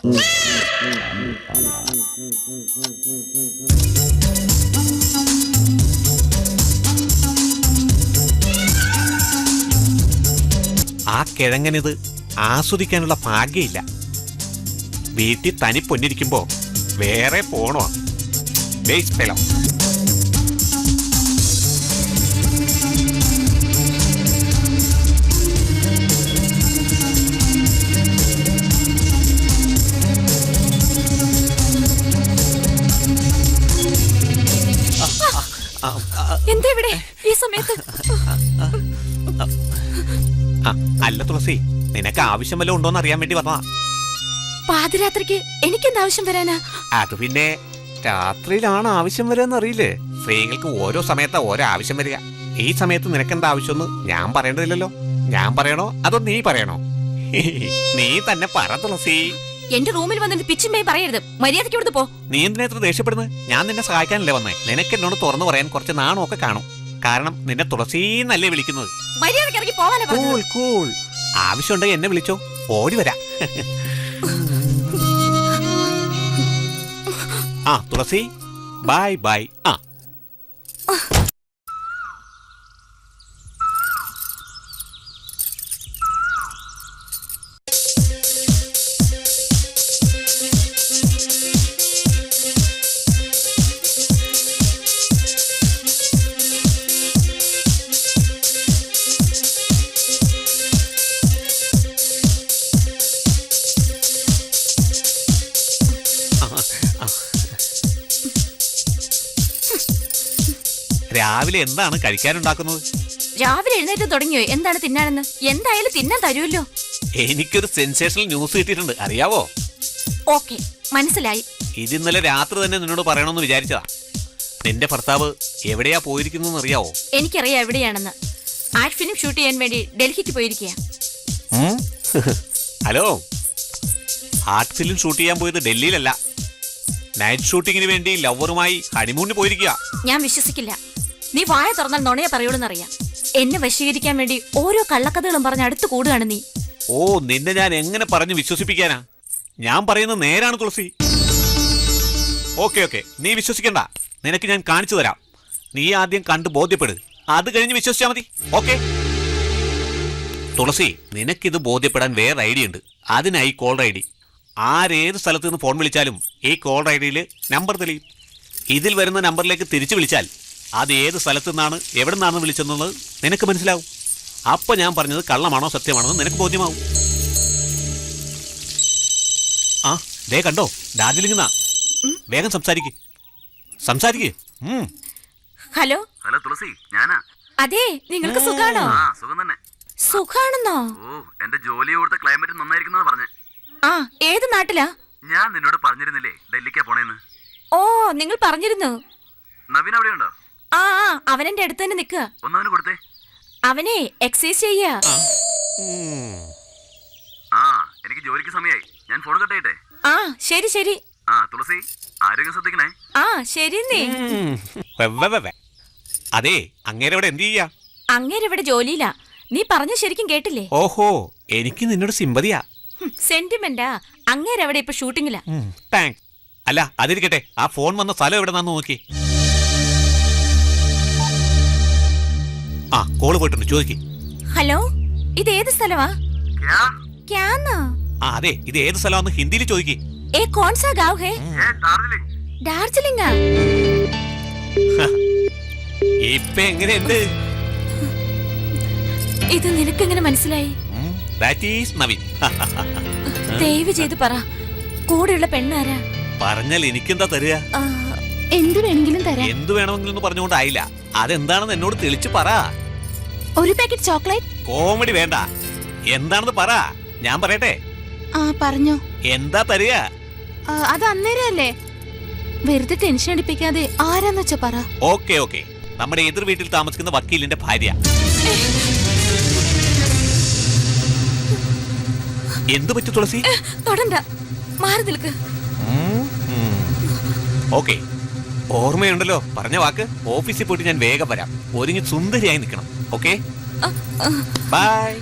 ആ കിഴങ്ങനിത് ആസ്വദിക്കാനുള്ള ഭാഗ്യമില്ല. വീട്ടിൽ തനി പൊന്നിരിക്കുമ്പോ വേറെ പോണോ? ബേസ് ഫെലോ എന്താ ഇവിടെ ഈ സമയത്ത്? അല്ല തുളസി നിനക്ക് ആവശ്യം വല്ലതും ഉണ്ടോന്ന് അറിയാൻ വേണ്ടി വന്നതാ. പാതിരാത്രിക്ക് എനിക്കെന്താ ആവശ്യം വരാനാ? അത് പിന്നെ രാത്രിയിലാണ് ആവശ്യം വരാന്ന് അറിയില്ലേ? സ്ത്രീകൾക്ക് ഓരോ സമയത്താ ഓരോ ആവശ്യം വരിക. ഈ സമയത്ത് നിനക്കെന്താ ആവശ്യമെന്ന് ഞാൻ പറയേണ്ടതില്ലല്ലോ. ഞാൻ പറയണോ അതോ നീ പറയണോ? നീ തന്നെ പറ തുളസി. എന്റെ റൂമിൽ വന്നിട്ട് പിച്ചുമ്പേ പറയരുത്. മര്യാദയ്ക്ക് ഇവിടുന്ന് പോ. നീ എന്തിനാ ഇത്ര ദേഷ്യപ്പെടുന്നത്? ഞാൻ നിന്നെ സഹായിക്കാനല്ലേ വന്നേ. നിനക്ക് എന്നോട് തുറന്നു പറയാൻ കുറച്ച് നാണമൊക്കെ കാണും. കാരണം നിന്നെ തുളസീന്നല്ലേ വിളിക്കുന്നത്. മര്യാദയ്ക്ക് ഇറങ്ങി പോവാനാ പറഞ്ഞത്. Cool cool. ആവശ്യമുണ്ടെങ്കിൽ എന്നെ വിളിച്ചോ. ഓടി വരാ. ആ തുളസി. Bye bye. ആ. രാവിലെ എന്താണ് കഴിക്കാനുണ്ടാക്കുന്നത്? രാവിലെ എഴുന്നേറ്റ് തുടങ്ങിയോ? എന്താണ് തിന്നാനെന്ന്? എന്തായാലും തിന്നാൻ തരുമല്ലോ. എനിക്കൊരു സെൻസേഷണൽ ന്യൂസ് കിട്ടിയിട്ടുണ്ട്. അറിയാവോ? ഓക്കെ മനസ്സിലായി. ഇത് ഇന്നലെ രാത്രി തന്നെ നിന്നോട് പറയണമെന്ന് വിചാരിച്ചതാ. നിന്റെ ഭർത്താവ് എവിടെയാ പോയിരിക്കുന്നു അറിയാവോ എനിക്കറിയാം എവിടെയാണെന്ന്. ആഡ് ഫിലിം ഷൂട്ട് ചെയ്യാൻ വേണ്ടി ഡൽഹിക്ക് പോയിരിക്കുക ഹലോ? ആർട്ട് ഫിലിം ഷൂട്ട് ചെയ്യാൻ പോയത് ഡൽഹിയിലല്ല. നൈറ്റ് ഷൂട്ടിങ്ങിന് വേണ്ടി ലവറുമായി ഹണിമൂണിന് പോയിരിക്കുക ഞാൻ വിശ്വസിക്കില്ല. നീ വായ തുറന്നാൽ നുണയെ പറയുള്ളൂന്നറിയാം എന്നെ വശീകരിക്കാൻ വേണ്ടി ഓരോ കള്ളക്കഥകളും പറഞ്ഞ് അടുത്ത് കൂടുകയാണ് നീ. ഓ നിന്നെ ഞാൻ എങ്ങനെ പറഞ്ഞു വിശ്വസിപ്പിക്കാനാ? ഞാൻ പറയുന്നത് നേരാണ് തുളസി. Okay okay. നീ വിശ്വസിക്കണ്ട. നിനക്ക് ഞാൻ കാണിച്ചു തരാം. നീ ആദ്യം കണ്ട് ബോധ്യപ്പെട്. അത് കഴിഞ്ഞ് വിശ്വസിച്ചാ മതി. ഓക്കെ. തുളസി നിനക്കിത് ബോധ്യപ്പെടാൻ വേറെ ഐഡിയ ഉണ്ട്. അതിനായി കോൾ ഐ ഡി ആരേത് സ്ഥലത്ത് നിന്ന് ഫോൺ വിളിച്ചാലും ഈ കോൾ ഐ ഡിയിൽ നമ്പർ തെളിയും. ഇതിൽ വരുന്ന നമ്പറിലേക്ക് തിരിച്ചു വിളിച്ചാൽ അത് ഏത് സ്ഥലത്തു നിന്നാണ് എവിടെ നിന്നാണ് വിളിച്ചെന്നുള്ളത് നിനക്ക് മനസ്സിലാവും. അപ്പൊ ഞാൻ പറഞ്ഞത് കള്ളമാണോ സത്യമാണോ നിനക്ക് ബോധ്യമാവും. ആ ദേ കണ്ടോ ഡാർജിലിംഗ് വേഗം സംസാരിക്ക്. സംസാരിക്കേ. ഹലോ? ഹലോ തുളസി ഞാനാ. അതെ നിങ്ങൾക്ക് സുഖാണോ? ആ സുഖം തന്നെ. സുഖാണെന്നോ? ഓ എന്റെ ജോലി കൊടുത്ത ക്ലൈമറ്റ് നന്നായിരിക്കുന്നു പറഞ്ഞേ. ആ ഏത് നാട്ടിലാ? ഞാൻ നിന്നോട് പറഞ്ഞിരുന്നില്ലേ ഡൽഹിക്കാ പോണേന്ന്. ഓ നിങ്ങൾ പറഞ്ഞിരുന്നു. നവീൻ അവിടെ ഉണ്ടോ ആ അവൻ അവനെന്റെ അടുത്ത് തന്നെ നിക്കുക ഒന്നവന് കൊടുത്തേ. അവനെ എക്സസൈസ് ചെയ്യാ. ആ. എനിക്ക് ജോലിക്ക് സമയമായി ഞാൻ ഫോൺ കട്ടയട്ടെ. ആ ശരി ശരി. ആ തുളസി ആരോഗ്യം ശ്രദ്ധിക്കണേ. ആ ശരി നീ. അതെ അങ്ങേരെ അവിടെ എന്ത് ചെയ്യാ? അങ്ങേര് ഇവിടെ ജോലിയില്ല നീ പറഞ്ഞ ശരിക്കും കേട്ടില്ലേ? ഓഹോ എനിക്ക് നിന്നോട് സിമ്പതിയാ. സെന്റിമെന്റാ അങ്ങേരവിടെ ഇപ്പൊ ഷൂട്ടിങ്ങില്ല താങ്ക് അല്ല അതിരിക്കട്ടെ. ആ ഫോൺ വന്ന സ്ഥലം എവിടെ നോക്കി. ആ കോൾ പോയിട്ടുണ്ട്. ചോദിക്ക്. ഹലോ ഇത് ഏത് സ്ഥലവാ? ക്യാ? ക്യാന്നോ? ആ അതെ ഇത് ഏത് സ്ഥലമാന്ന് ഹിന്ദിയിൽ ചോദിക്ക്. ഏ കോൺസാ ഗാവ് ഹേ? ഡാർജിലിംഗ്. ഡാർജിലിംഗാ? ഇപ്പൊ എങ്ങനെയുണ്ട്? ഇത് നിനക്കെങ്ങനെ മനസ്സിലായി? That is Naveen. ദയവ് ചെയ്ത് പറ. കൂടെയുള്ള പെണ്ണാരാ? പറഞ്ഞാൽ എനിക്കെന്താ തരിക എന്ത് വേണമെങ്കിലും തരാം. എന്ത് വേണമെങ്കിലും പറഞ്ഞുകൊണ്ടായില്ല. അതെന്താണെന്ന് എന്നോട് തെളിച്ച് പറ. ഒരു പാക്കറ്റ് ചോക്ലേറ്റ്. കോമഡി വേണ്ട. എന്താണെന്ന് പറ. ഞാൻ പറയട്ടെ. ആ പറഞ്ഞു. എന്താ തരിക? ആ, അത് അന്നേരം അല്ലേ വെറുതെ ടെൻഷൻ അടിപ്പിക്കാതെ ആരാന്ന് വെച്ചാ പറ. Okay okay. നമ്മുടെ എതിർ വീട്ടിൽ താമസിക്കുന്ന വക്കീലിന്റെ ഭാര്യ. എന്തു പറ്റി തുളസി? തൊടണ്ട. മാറി നിൽക്ക്. ഓക്കെ. ഓർമ്മയുണ്ടല്ലോ. പറഞ്ഞ വാക്ക് ഓഫീസിൽ പോയിട്ട് ഞാൻ വേഗം വരാം. ഒരുങ്ങി സുന്ദരിയായി നിൽക്കണം. ഓക്കെ? ബൈ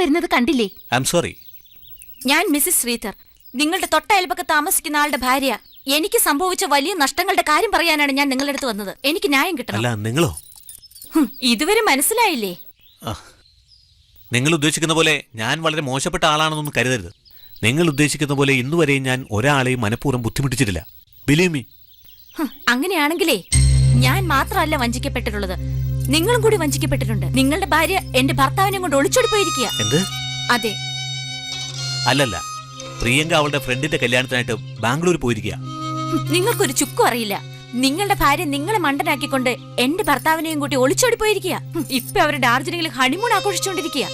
വരുന്നത് കണ്ടില്ലേ? ഐ എം സോറി ഞാൻ മിസ്സിസ് ശ്രീധർ. നിങ്ങളുടെ തൊട്ടയൽപ്പൊക്കെ താമസിക്കുന്ന ആളുടെ ഭാര്യ. എനിക്ക് സംഭവിച്ച വലിയ നഷ്ടങ്ങളുടെ കാര്യം പറയാനാണ് ഞാൻ നിങ്ങളുടെ അടുത്ത് വന്നത്. എനിക്ക് ന്യായം കിട്ടണം. അല്ല നിങ്ങളോ? ഹും, ഇതുവരെ മനസ്സിലായില്ലേ? നിങ്ങൾ ഉദ്ദേശിക്കുന്ന പോലെ ഞാൻ വളരെ മോശപ്പെട്ട ആളാണെന്നൊന്നും കരുതരുത്. നിങ്ങൾ ഉദ്ദേശിക്കുന്ന പോലെ ഇന്നുവരെയും ഞാൻ ഒരാളെയും മനഃപൂർവം ബുദ്ധിമുട്ടിച്ചിട്ടില്ല. ബിലീവ് മീ ഹും, അങ്ങനെയാണെങ്കിലേ ഞാൻ മാത്രമല്ല വഞ്ചിക്കപ്പെട്ടിട്ടുള്ളത്. നിങ്ങളും കൂടി വഞ്ചിക്കപ്പെട്ടിട്ടുണ്ട്. നിങ്ങളുടെ ഭാര്യ എന്റെ ഭർത്താവിനെ കൊണ്ട് ഒളിച്ചോടി പോയിരിക്കുക എന്ത്? അതെ. അല്ലല്ല. പ്രിയങ്ക അവളുടെ ഫ്രണ്ടിന്റെ കല്യാണത്തിനായിട്ട് ബാംഗ്ലൂർ പോയിരിക്കുക. നിങ്ങൾക്കൊരു ചുക്കും അറിയില്ല. നിങ്ങളുടെ ഭാര്യ നിങ്ങളെ മണ്ടനാക്കിക്കൊണ്ട് എന്റെ ഭർത്താവിനെയും കൂട്ടി ഒളിച്ചോടി പോയിരിക്കുക ഇപ്പൊ അവർ ഡാർജിലിംഗിൽ ഹണിമൂൺ ആഘോഷിച്ചുകൊണ്ടിരിക്കുക.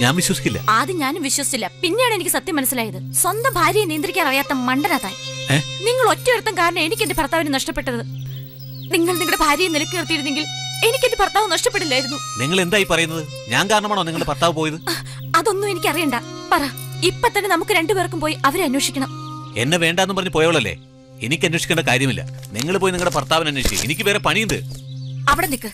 ഞാൻ വിശ്വസിക്കില്ല. ആദ്യം ഞാനും വിശ്വസിച്ചില്ല. പിന്നെയാണ് എനിക്ക് സത്യം മനസ്സിലായത്. സ്വന്തം ഭാര്യയെ നിയന്ത്രിക്കാൻ അറിയാത്ത മണ്ടനാതായി നിങ്ങൾ ഒറ്റ ഒറ്റയൊരുത്തം കാരണം എനിക്ക് എന്റെ ഭർത്താവിനെ നഷ്ടപ്പെട്ടത്. നിങ്ങൾ നിങ്ങളുടെ ഭാര്യയെ നിലയ്ക്ക് നിർത്തിയിരുന്നെങ്കിൽ എനിക്ക് എന്റെ ഭർത്താവ് നഷ്ടപ്പെടില്ലായിരുന്നു. നിങ്ങൾ എന്തായി പറയുന്നത്? ഞാൻ കാരണമാണോ നിങ്ങളുടെ ഭർത്താവ് പോയത്? അതൊന്നും എനിക്ക് അറിയണ്ട പറ ഇപ്പൊ തന്നെ നമുക്ക് രണ്ടുപേർക്കും പോയി അവരെ അന്വേഷിക്കണം. എന്നെ വേണ്ടെന്ന് പറഞ്ഞ് പോയവളല്ലേ? എനിക്ക് അന്വേഷിക്കേണ്ട കാര്യമില്ല. നിങ്ങൾ പോയി നിങ്ങളുടെ ഭർത്താവിനെ അന്വേഷിക്കും. എനിക്ക് വേറെ പണിയുണ്ട്. അവിടെ നിൽക്ക്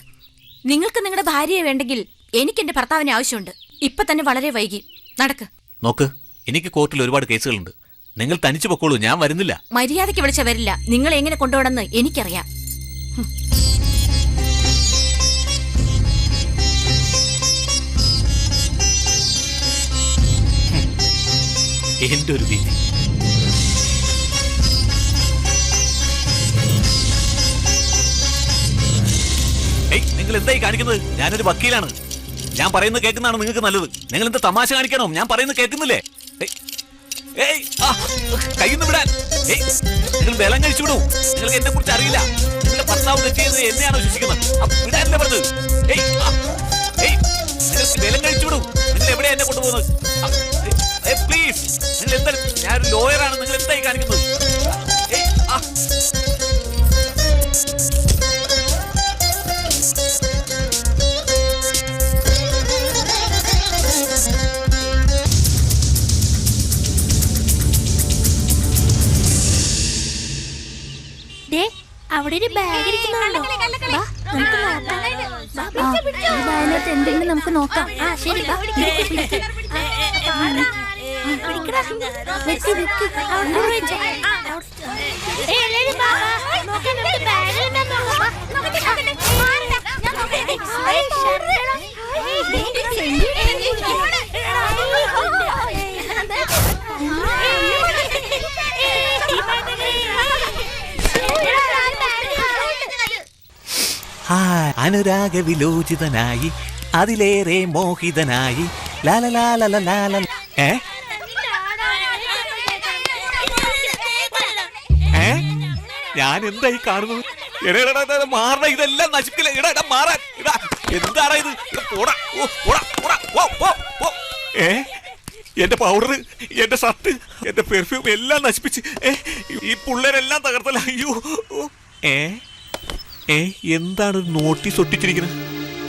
നിങ്ങൾക്ക് നിങ്ങളുടെ ഭാര്യയെ വേണ്ടെങ്കിൽ എനിക്ക് എന്റെ ഭർത്താവിനെ ആവശ്യമുണ്ട്. ഇപ്പൊ തന്നെ വളരെ വൈകി. നടക്ക്. നോക്ക് എനിക്ക് കോർട്ടിൽ ഒരുപാട് കേസുകളുണ്ട്. നിങ്ങൾ തനിച്ചു പൊക്കോളൂ ഞാൻ വരുന്നില്ല. മര്യാദയ്ക്ക് വിളിച്ച വരില്ല. നിങ്ങളെ എങ്ങനെ കൊണ്ടുപോകണമെന്ന് എനിക്കറിയാം. എന്റെ ഒരു ഏയ് നിങ്ങൾ എന്തായി കാണിക്കുന്നത്? ഞാനൊരു വക്കീലാണ്. ഞാൻ പറയുന്നത് കേൾക്കുന്നതാണ് നിങ്ങൾക്ക് നല്ലത്. നിങ്ങൾ എന്താ തമാശ കാണിക്കണോ? ഞാൻ പറയുന്നത് കേൾക്കുന്നില്ലേ? ഏയ്, കയ്യിൽ നിന്ന് വിടാൻ. നിങ്ങൾ ബലം കഴിച്ചു വിടൂ. നിങ്ങൾക്ക് എന്നെ കുറിച്ച് അറിയില്ല. നിങ്ങളുടെ ഭർത്താവ് തെറ്റിയത് എന്നെയാണ് വിശ്വസിക്കുന്നത് വിടാനല്ലേ പറഞ്ഞത്? ഏയ് ഏയ് നിങ്ങൾക്ക് ബലം കഴിച്ചു വിടൂ. നിങ്ങൾ എവിടെയാണ് എന്നെ കൊണ്ടുപോകുന്നത്? അവിടെ ഒരു ബാഗ് ഇരിക്കുന്നുണ്ടോ. ബാഗിനകത്ത് എന്തെങ്കിലും നമുക്ക് നോക്കാം ആ ശരി. അവിടെ വെച്ചേ. ഏയ്, എല്ലാരും വാ, വാ. നോക്കാം, നമുക്ക് ബാഗിൽ എന്താ നോക്കാം. വാ, നോക്കട്ടെ, നോക്കട്ടെ. മാറണ്ട. ഞാൻ നോക്കട്ടെ. ഏയ്, ഷർട്ടെടാ. ഏയ്, ദേ, സെന്റ്. അനുരാഗ വിലോചിതനായി അതിലേറെ മോഹിതനായി. ലാലലാലലാല ഏ? ഏ? ഞാൻ എന്തായി എടാ, എടാ, എടാ, എടാ, മാറണ ഇതെല്ലാം നശിക്കില്ല ഇടാ ഇടാ മാറാൻ ഇടാ. എന്താണ് ഇത്? എന്റെ പൗഡർ എന്റെ ഷർട്ട് എന്റെ പെർഫ്യൂം എല്ലാം നശിപ്പിച്ച് ഈ പിള്ളേരെല്ലാം തകർത്തല്ല. അയ്യോ. ഏ? ഏ എന്താണ് നോട്ടീസ് ഒട്ടിച്ചിരിക്കുന്നത്?